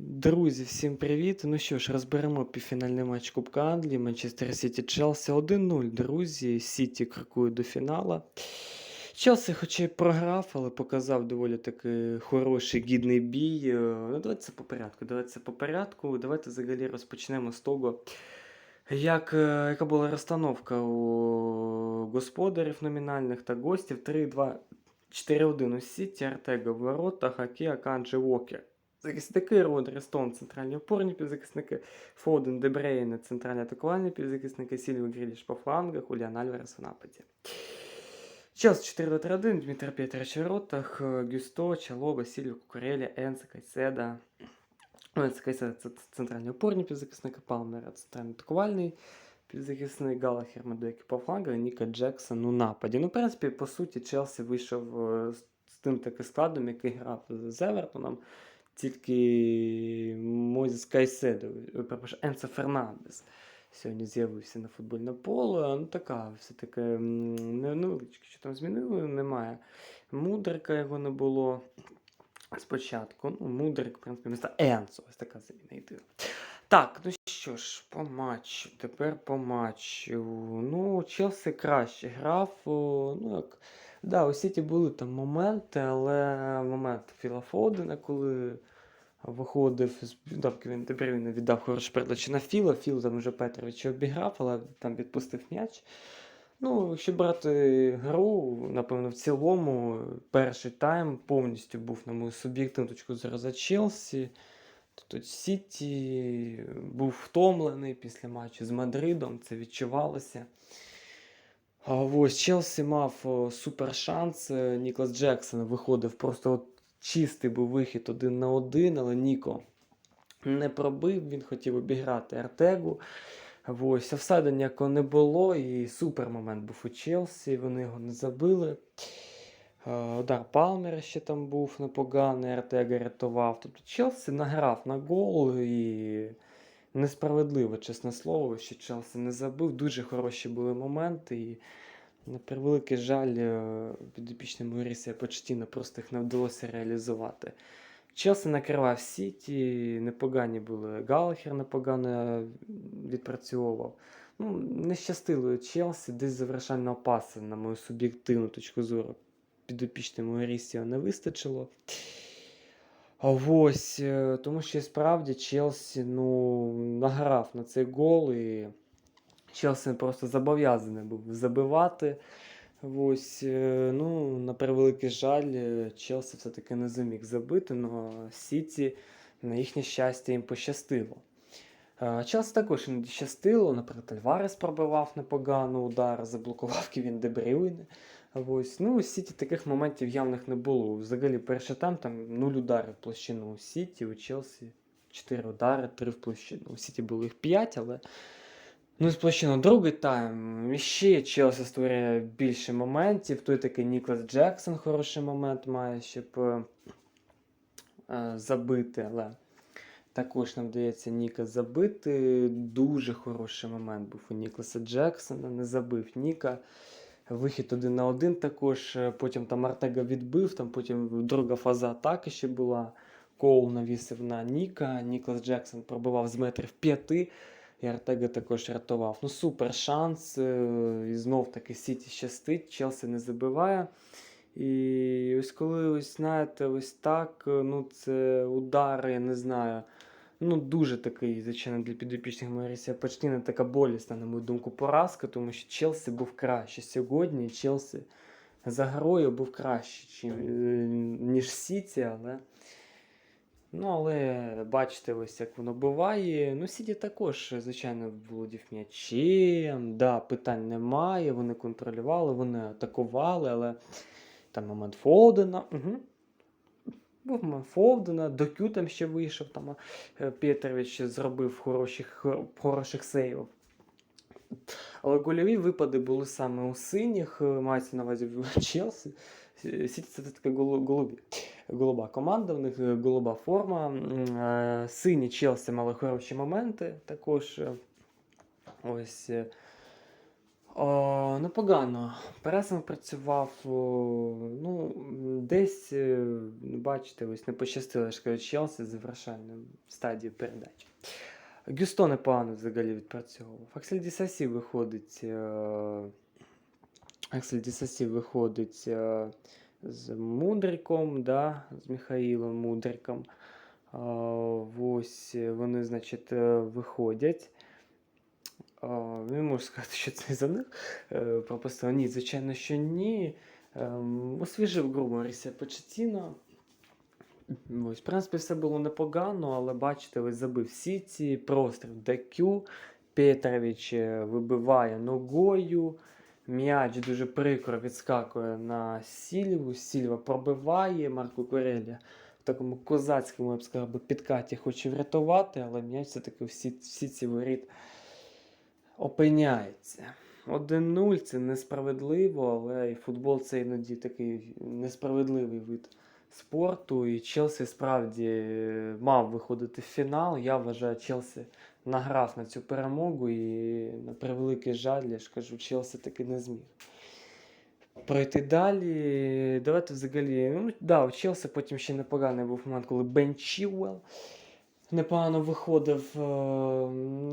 Друзі, всім привіт! Ну що ж, розберемо півфінальний матч Кубка Англії, Манчестер Сіті Челсі 1-0. Друзі, Сіті крокує до фінала. Челсі, хоча й програв, але показав доволі таки хороший гідний бій. Е, Ну, давайте по порядку. Давайте по порядку. Давайте взагалі розпочнемо з того, як, е, яка була розстановка у господарів номінальних та гостів 3-2. 4-1 у Сіті, Артега в воротах, Хакі, Аканджі, Уокер. Захисники Родері, Стон, центральні опорні півзахисники, Фоден, Дебрейне, центральні атакувальні півзахисники, Сільві Гріліш по флангах, Хуліан Альварес в нападі. Челс 4-3-1, Дмитро Петрович в воротах, е, Гюсто, Чалоба, Сільві, Кукурелі, Енце, Кайседа. Енце, Кайседа це центральні опорні півзахисники, Палмера, центральний атакувальний півзахисник, Галахер, Медеки по флангах, Ніка Джексон у нападі. Ну, в принципі, по суті, Челсі вийшов е, з тим таким складом, який грав з Евертоном. Тільки Мозіс Кайседо, ой, перепрошую, Енце Фернандес сьогодні з'явився на футбольне поле. Ну, така все-таки м, не- невеличке, що там змінили, немає. Мудрика його не було спочатку. Ну, Мудрик, в принципі, міста Енцо, ось така заміна єдина. Так, ну що ж, по матчу. Тепер по матчу. Ну, Челсі краще грав. Ну, як. Да, у Сіті були там моменти, але момент Філа Фодена, коли виходив з да, він тепер він віддав хорошу передачу на Філа. Філ там вже Петрович обіграв, але там відпустив м'яч. Ну, якщо брати гру, напевно, в цілому, перший тайм повністю був, на мою суб'єктивну точку зору за Челсі. Тут Сіті був втомлений після матчу з Мадридом, це відчувалося. Ось Челсі мав супер шанс. е, Ніклас Джексон виходив просто от чистий був вихід один на один, але Ніко не пробив, він хотів обіграти Артегу. Ось, офсайду ніякого не було, і супер момент був у Челсі, вони його не забили. Е, Удар Палмера ще там був непоганий, Артега рятував. Тобто Челсі награв на гол і несправедливо, чесне слово, що Челсі не забив. Дуже хороші були моменти. І на превеликий жаль, е, підопічному Рісія Почтіна просто їх не вдалося реалізувати. Челсі накривав Сіті, непогані були. Галахер непогано відпрацьовував. Ну, не щастило Челсі, десь завершального паса, на мою суб'єктивну точку зору. Підопічному Рісіо не вистачило. А ось, е, тому що справді Челсі ну, награв на цей гол, і Челсі просто зобов'язаний був забивати. Ось, е, ну, на превеликий жаль, е, Челсі все-таки не зуміг забити, але Сіті, на їхнє щастя, їм пощастило. Е, Челсі також іноді щастило, наприклад, Альварес пробивав непогано удар, заблокував Кевін Дебрюйне. Ось. Ну, у Сіті таких моментів явних не було. Взагалі, перший тайм там 0 ударів в площину у Сіті, у Челсі 4 удари, 3 в площину. У Сіті було їх 5, але ну, з площину другий тайм. Ще Челсі створює більше моментів. Той такий Ніклас Джексон хороший момент має, щоб е, е, забити, але також нам вдається Ніка забити. Дуже хороший момент був у Нікласа Джексона. Не забив Ніка. Вихід один на один також. е, Потім там Артега відбив, там потім друга фаза атаки ще була. Коул навісив на Ніка. Ніклас Джексон пробивав з метрів п'яти. І Артега також рятував. Ну, супер шанс. е, І знов таки Сіті щастить, Челсі не забиває. І ось коли, ось знаєте, ось так, е, ну це удар, я не знаю. Ну, дуже такий, звичайно, для підопічних Марісія Почтіна така болісна, на мою думку, поразка, тому що Челсі був краще сьогодні. Челсі за грою був краще, е, ніж Сіті, але. Ну, але бачите, ось як воно буває. Ну, Сіті також, звичайно, володів м'ячем. Да, питань немає. Вони контролювали, вони атакували, але там момент Фолдена. Угу. Був момент Фолдена, Докю там ще вийшов, там е, Петрович зробив хороших, хороших сейвів. Але гольові випади були саме у синіх, е, мається на увазі в Челсі. Сіті це така голубі. Голуба команда, в них е, голуба форма. Е, Сині Челсі мали хороші моменти також. е, Ось. е. О, непогано. Пересом працював, ну, десь, бачите, ось не пощастило, кажу, Челсі з завершальною стадією передачі. Гюсто непогано взагалі відпрацьовував. Аксель Дісасі виходить. Аксель Дісасі виходить з Мудриком, да, з Михаїлом Мудриком. Ось вони, значить, е, виходять. Не можу сказати, що це за них е, пропустили. Ні, звичайно, що ні. Ем, освіжив гру Марися Почетіно. Ось, в принципі, все було непогано, але бачите, ось забив Сіті, простріл ДК, Петрович е, вибиває ногою. М'яч дуже прикро відскакує на Сільву. Сільва пробиває Марко Кореля в такому козацькому, я б сказав, підкаті хоче врятувати, але м'яч все-таки всі, всі ці воріт опиняється. 1-0 це несправедливо, але і футбол це іноді такий несправедливий вид спорту. І Челсі справді е, мав виходити в фінал. Я вважаю, Челсі награв на цю перемогу, і на превеликий жаль, я ж кажу, Челсі таки не зміг. Пройти далі. Давайте взагалі. Ну, да, у Челсі потім ще непоганий був момент, коли Бен Чілвелл непогано виходив. Е,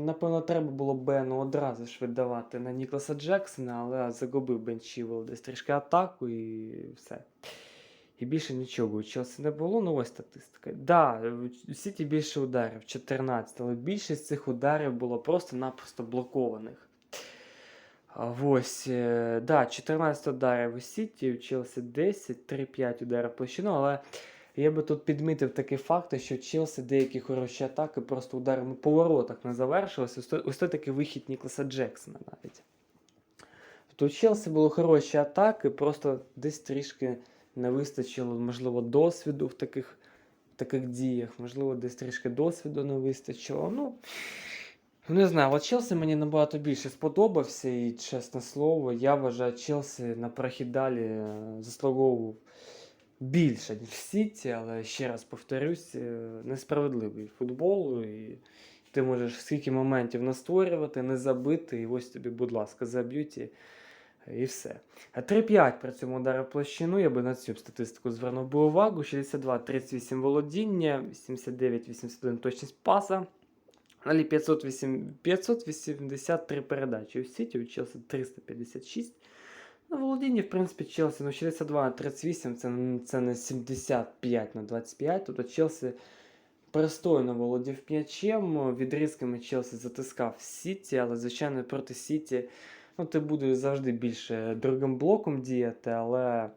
Напевно, треба було Бену одразу ж віддавати на Нікласа Джексона, але загубив Бен Чілвелл десь трішки атаку і все. І більше нічого у Челсі не було, ну ось статистика. Да, Сіті більше ударів, 14, але більшість цих ударів було просто-напросто блокованих. Ось, е, да, 14 ударів у Сіті, у Челсі 10, 3-5 ударів площину, але я би тут підмітив такий факт, що Челсі деякі хороші атаки просто ударами по воротах не завершилися. Ось Ось той вихід Нікласа Джексона навіть. Тобто у Челсі були хороші атаки, просто десь трішки не вистачило, можливо, досвіду в таких, таких діях, можливо, десь трішки досвіду не вистачило. Ну, не знаю, от Челсі мені набагато більше сподобався, і чесне слово, я вважаю, Челсі на прохід далі е, заслуговував більше, ніж Сіті, але ще раз повторюсь, е, несправедливий футбол. І ти можеш скільки моментів настворювати, не забити, і ось тобі, будь ласка, заб'ють і, все. А 3-5 при цьому удари в площину, я би на цю статистику звернув би увагу. 62-38 володіння, 89-81 точність паса. Далі 508, 583 передачі у Сіті, у Челсі 356. Ну, володіння, в принципі, Челсі, ну 62 на 38, це, це не 75 на 25. Тобто Челсі пристойно володів м'ячем, відрізками Челсі затискав Сіті, але, звичайно, проти Сіті ну, ти будеш завжди більше другим блоком діяти, але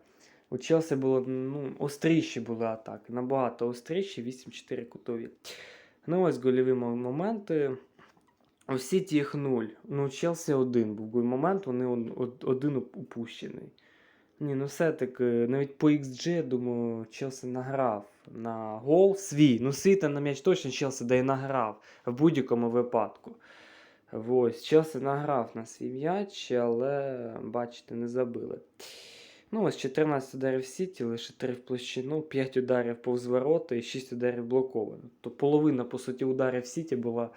у Челсі було ну, остріші були атаки, набагато остріші, 8-4 кутові. Ну, ось гольові моменти. У Сіті їх 0. Ну, у Челсі один був момент, вони один уп- упущений. Ні, ну все-таки, навіть по XG, я думаю, Челсі награв на гол свій. Ну, свій та на м'яч точно Челсі да і награв в будь-якому випадку. Ось, Челсі награв на свій м'яч, але, бачите, не забили. Ну, ось 14 ударів в Сіті, лише 3 в площину, 5 ударів повз ворота і 6 ударів блоковано. Тобто половина, по суті, ударів в Сіті була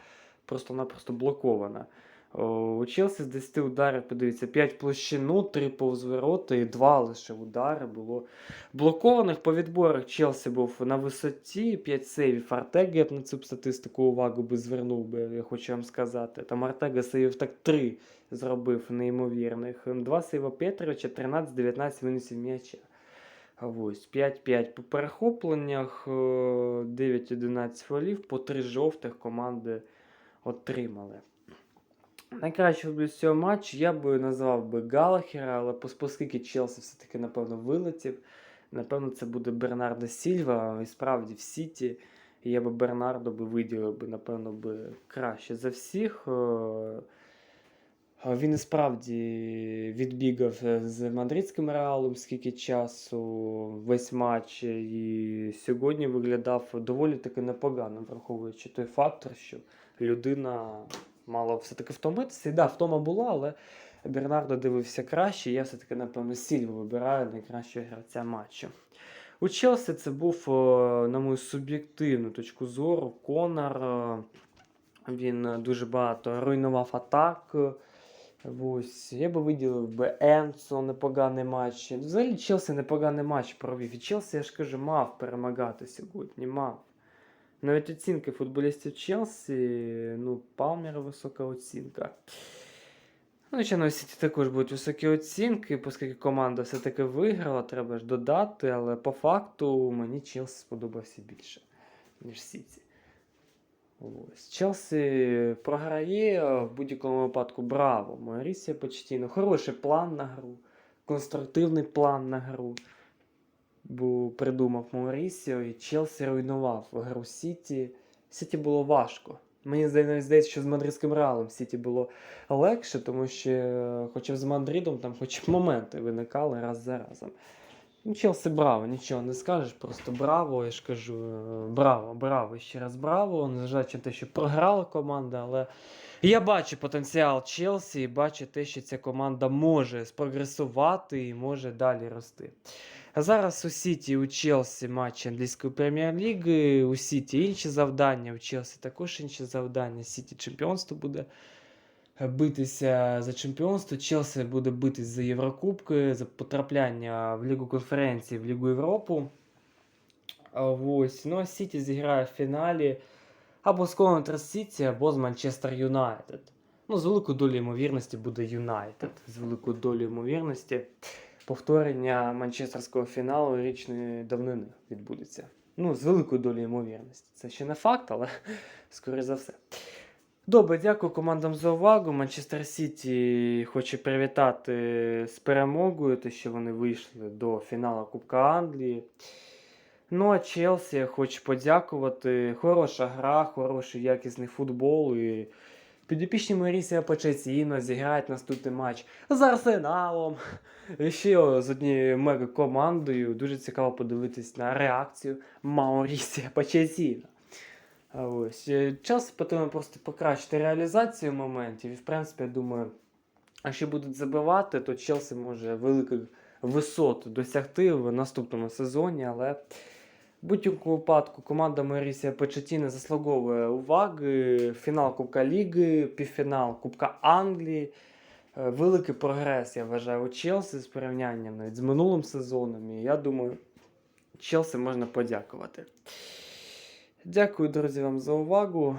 просто-напросто блокована. У Челсі з 10 ударів, подивіться, 5 площину, 3 повз ворота і 2 лише удари було блокованих. По відборах Челсі був на висоті, 5 сейвів Артега, я б на цю статистику увагу би звернув би, я хочу вам сказати. Там Артега сейвів так 3 зробив неймовірних. 2 сейва Петровича, 13-19 винесів м'яча. Ось 5-5 по перехопленнях, е, 9-11 фолів, по 3 жовтих команди отримали. Найкраще футболіст цього матчу я би назвав би Галахера, але оскільки Челсі все-таки, напевно, вилетів, напевно, це буде Бернардо Сільва. І справді в Сіті я би Бернардо би виділив би, напевно, би краще за всіх. Е, Він і справді відбігав е, з мадридським реалом скільки часу, весь матч, і сьогодні виглядав доволі таки непогано, враховуючи той фактор, що людина мала все-таки втомитися. І да, втома була, але Бернардо дивився краще. Я все-таки, напевно, Сільву вибираю найкращого гравця матчу. У Челсі це був, е, на мою суб'єктивну точку зору, Конор. е, Він дуже багато руйнував атак. Ось, я би виділив би Енсо, непоганий матч. Взагалі Челсі непоганий матч провів. І Челсі, я ж кажу, мав перемагати сьогодні, мав. Навіть оцінки футболістів Челсі, ну, Палмера висока оцінка. Ну, Звичайно, у Сіті також будуть високі оцінки, оскільки команда все-таки виграла, треба ж додати, але по факту мені Челсі сподобався більше, ніж Сіті. Ось. Челсі програє в будь-якому випадку браво. Маурісія Почтіно. Хороший план на гру, конструктивний план на гру. Бо придумав Маурісіо і Челсі руйнував гру Сіті. Сіті було важко. Мені здається, що з мадридським реалом Сіті було легше, тому що, е, хоча б з Мадридом там хоч моменти виникали раз за разом. Ну, Челсі браво, нічого не скажеш, просто браво, я ж кажу, е, браво, браво, ще раз браво. Незважаючи на те, що програла команда, але я бачу потенціал Челсі і бачу те, що ця команда може спрогресувати і може далі рости. Зараз у Сіті, у Челсі матч англійської прем'єр-ліги, у Сіті інші завдання, у Челсі також інші завдання. Сіті чемпіонство буде битися за чемпіонство. Челсі буде битись за Єврокубки, за потрапляння в Лігу конференції, в Лігу Європу. Ось. Ну а Сіті зіграє в фіналі або з Контр Сіті, або з Манчестер Юнайтед. Ну, з великою долею ймовірності буде Юнайтед. З великою долею ймовірності повторення манчестерського фіналу річної давнини відбудеться. Ну, з великою долею ймовірності. Це ще не факт, але скоріше за все. Добре, дякую командам за увагу. Манчестер Сіті хоче привітати з перемогою, те, що вони вийшли до фіналу Кубка Англії. Ну, а Челсі хочу подякувати. Хороша гра, хороший якісний футбол. І підопічні Марісія Почетіно зіграють наступний матч з Арсеналом. І ще з однією мега-командою. Дуже цікаво подивитись на реакцію Маурісія Почетіно. А Ось. е, Час потрібно просто покращити реалізацію моментів. І, в принципі, я думаю, якщо будуть забивати, то Челсі може великих висот досягти в наступному сезоні, але в будь-якому випадку команда Марісія Почетіна заслуговує уваги. Фінал Кубка Ліги, півфінал Кубка Англії. Е, Великий прогрес, я вважаю, у Челсі з порівнянням навіть з минулим сезоном. І я думаю, Челсі можна подякувати. Дякую, друзі, вам за увагу.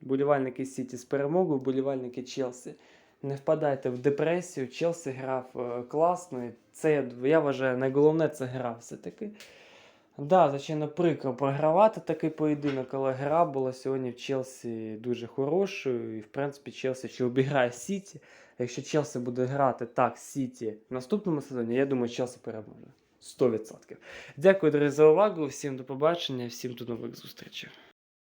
Болівальники Сіті з перемогою, болівальники Челсі. Не впадайте в депресію. Челсі грав е, класно. Це, я- вважаю, найголовне це гра все-таки. Да, звичайно, прикро програвати такий поєдинок, але гра була сьогодні в Челсі дуже хорошою. І, в принципі, Челсі ще обіграє Сіті. Якщо Челсі буде грати так Сіті в наступному сезоні, я думаю, Челсі переможе. 100%. Дякую, друзі, за увагу. Всім до побачення, всім до нових зустрічей.